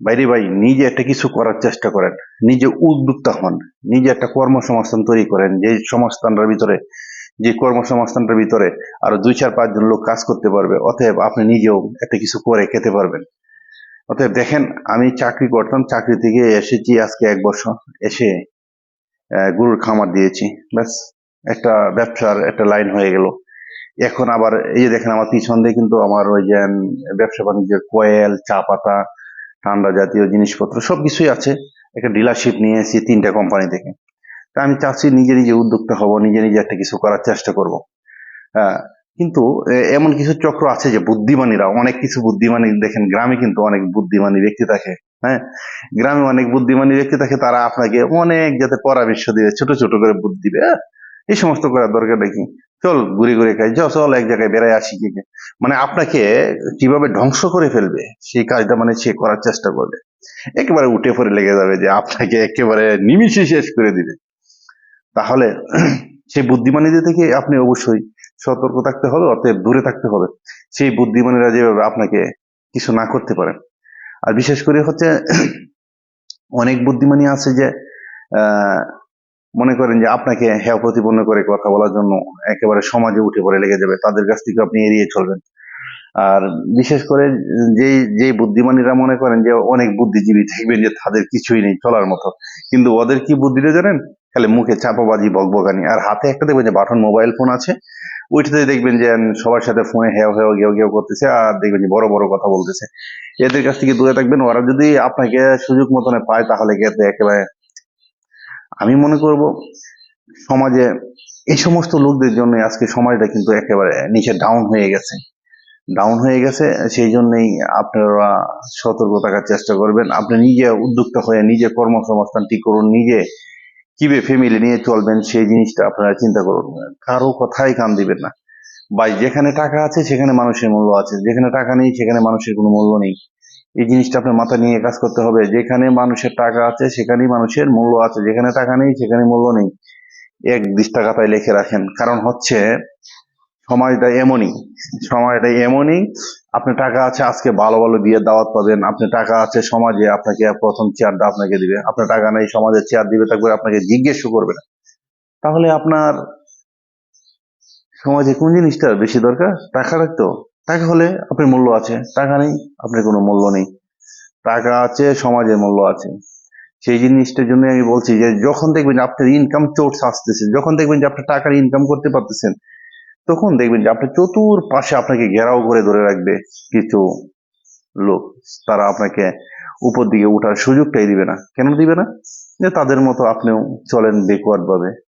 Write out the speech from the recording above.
বাইরে ভাই নিজে একটা কিছু করার চেষ্টা করেন। নিজে উদ্যোক্তা হন। নিজে একটা কর্মসংস্থান তৈরি করেন। যে সংস্থানটার ভিতরে, যে কর্মসংস্থানটার ভিতরে আরও দুই চার পাঁচজন লোক কাজ করতে পারবে, অতএব আপনি নিজেও একটা কিছু করে খেতে পারবেন। অতএব দেখেন, আমি চাকরি করতাম, চাকরি থেকে এসেছি আজকে এক বছর, এসে গরুর খামার দিয়েছি। ব্যাস, একটা ব্যবসার একটা লাইন হয়ে গেল। এখন আবার, এই যে দেখেন আমার পিছন দিয়ে কিন্তু আমার ওই যে ব্যবসা বাণিজ্যের কয়েল, চা পাতা ঠান্ডা জাতীয় জিনিসপত্র সবকিছুই আছে। একটা ডিলারশিপ নিয়ে এসেছি তিনটা কোম্পানি থেকে। তা আমি চাচ্ছি নিজে নিজে উদ্যোক্তা হব নিজে নিজে একটা কিছু করার চেষ্টা করব। হ্যাঁ কিন্তু এমন কিছু চক্র আছে যে বুদ্ধিমানীরা অনেক কিছু বুদ্ধিমানী দেখেন গ্রামে কিন্তু অনেক বুদ্ধিমানী ব্যক্তি থাকে। হ্যাঁ গ্রামে অনেক বুদ্ধিমানী ব্যক্তি থাকে তারা আপনাকে অনেক যাতে পরামর্শ দিবে ছোট ছোট করে বুদ্ধি দিবে "আহ, এই সমস্ত করার দরকার নাকি চল ঘুরে ঘুরে খাই। যাও, চল এক জায়গায় বেড়ায় আসি কি কি।" মানে আপনাকে কীভাবে ধ্বংস করে ফেলবে, সেই কাজটা মানে সে করার চেষ্টা করবে। একেবারে উঠে পড়ে লেগে যাবে যে আপনাকে একেবারে নিমিষে শেষ করে দিবে। তাহলে সেই বুদ্ধিমানীদের থেকে আপনি অবশ্যই সতর্ক থাকতে হবে, অতএব দূরে থাকতে হবে। সেই বুদ্ধিমানীরা যেভাবে আপনাকে কিছু না করতে পারেন আর বিশেষ করে হচ্ছে অনেক বুদ্ধিমানী আছে যে মনে করেন যে আপনাকে হেয় প্রতিপন্ন করে কথা বলার জন্য একেবারে সমাজে উঠে পড়ে লেগে যাবে, তাদের কাছ থেকে আপনি এড়িয়ে চলবেন। আর বিশেষ করে যেই যে বুদ্ধিমানীরা মনে করেন যে অনেক বুদ্ধিজীবী দেখবেন যে তাদের কিছুই নেই চলার মতো, কিন্তু ওদের কি বুদ্ধিটা জানেন? খালি মুখে চাপাবাজি, বকবকানি, আর হাতে একটা দেখবেন যে বাটন মোবাইল ফোন আছে, ওইটাতে দেখবেন যে সবার সাথে ফোনে হেও হেও গেও গেও করতেছে, আর দেখবেন যে বড় বড় কথা বলতেছে। এদের কাছ থেকে দূরে থাকবেন, ওরা যদি আপনাকে সুযোগ মতনে পায় তাহলে একেবারে আমি মনে করব সমাজে এই সমস্ত লোকদের জন্য আজকে সমাজটা কিন্তু একেবারে নিচে ডাউন হয়ে গেছে। ডাউন হয়ে গেছে, সেই জন্যই আপনারা সতর্ক থাকার চেষ্টা করবেন। আপনি নিজে উদ্যোক্তা হয়ে নিজে কর্মসংস্থান ঠিক করুন, নিজে কীভাবে ফ্যামিলি নিয়ে চলবেন, সেই জিনিসটা আপনারা চিন্তা করুন। কারও কথাই কান দিবেন না। ভাই, যেখানে টাকা আছে সেখানে মানুষের মূল্য আছে, যেখানে টাকা নেই সেখানে মানুষের কোনো মূল্য নেই। এই জিনিসটা আপনার মাথা নিয়ে কাজ করতে হবে। যেখানে মানুষের টাকা আছে, সেখানেই মানুষের মূল্য আছে। যেখানে টাকা নেই সেখানে মূল্য নেই। এক দৃষ্টা খাতায় লিখে রাখেন। কারণ হচ্ছে, সমাজটা এমনই। সমাজটা এমনই, আপনি টাকা আছে, আজকে ভালো ভালো বিয়ের দাওয়াত পাবেন। আপনি টাকা আছে, সমাজে আপনাকে প্রথম চেয়ারটা আপনাকে দিবে। আপনার টাকা নেই, সমাজে চেয়ার দিবে, তারপরে আপনাকে জিজ্ঞেসও করবে না। তাহলে আপনার সমাজে কোন জিনিসটা বেশি দরকার? টাকা রাখতো টাকা হলে আপনার মূল্য আছে, টাকা নেই, আপনার কোনো মূল্য নেই। টাকা আছে, সমাজের মূল্য আছে। সেই জিনিসটার জন্য আমি বলছি যে, যখন দেখবেন আপনার ইনকাম সোর্স আসতেছে, যখন দেখবেন যে আপনি টাকার ইনকাম করতে পারতেছেন, তখন দেখবেন যে আপনার চতুর পাশে আপনাকে ঘেরাও করে ধরে রাখবে কিছু লোক। তারা আপনাকে উপর দিকে উঠার সুযোগটাই দিবে না। কেন দিবে না? যে তাদের মতো আপনিও চলেন বেকওয়ার্ড ভাবে